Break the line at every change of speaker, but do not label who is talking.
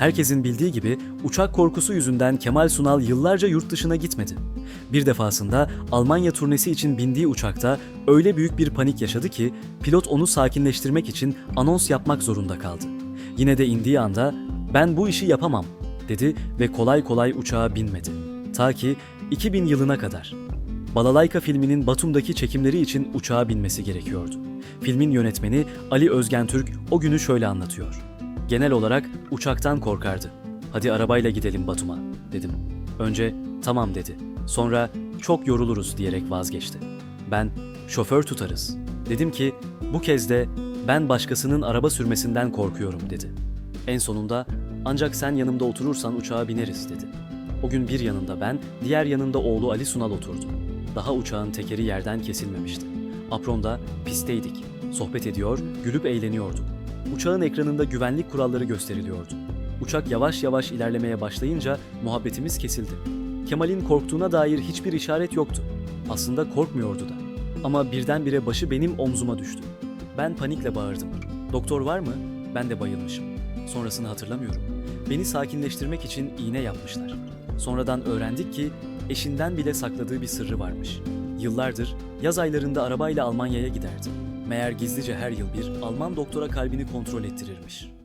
Herkesin bildiği gibi uçak korkusu yüzünden Kemal Sunal yıllarca yurt dışına gitmedi. Bir defasında Almanya turnesi için bindiği uçakta öyle büyük bir panik yaşadı ki pilot onu sakinleştirmek için anons yapmak zorunda kaldı. Yine de indiği anda "Ben bu işi yapamam." dedi ve kolay kolay uçağa binmedi. Ta ki 2000 yılına kadar. Balalayka filminin Batum'daki çekimleri için uçağa binmesi gerekiyordu. Filmin yönetmeni Ali Özgen Türk o günü şöyle anlatıyor. Genel olarak uçaktan korkardı. Hadi arabayla gidelim Batum'a dedim. Önce tamam dedi. Sonra çok yoruluruz diyerek vazgeçti. Ben şoför tutarız. Dedim ki bu kez de ben başkasının araba sürmesinden korkuyorum dedi. En sonunda ancak sen yanımda oturursan uçağa bineriz dedi. O gün bir yanında ben, diğer yanında oğlu Ali Sunal oturdu. Daha uçağın tekeri yerden kesilmemişti. Apronda pistteydik. Sohbet ediyor, gülüp eğleniyorduk. Uçağın ekranında güvenlik kuralları gösteriliyordu. Uçak yavaş yavaş ilerlemeye başlayınca muhabbetimiz kesildi. Kemal'in korktuğuna dair hiçbir işaret yoktu. Aslında korkmuyordu da. Ama birdenbire başı benim omzuma düştü. Ben panikle bağırdım. Doktor var mı? Ben de bayılmışım. Sonrasını hatırlamıyorum. Beni sakinleştirmek için iğne yapmışlar. Sonradan öğrendik ki eşinden bile sakladığı bir sırrı varmış. Yıllardır yaz aylarında arabayla Almanya'ya giderdi. Meğer gizlice her yıl bir Alman doktora kalbini kontrol ettirirmiş.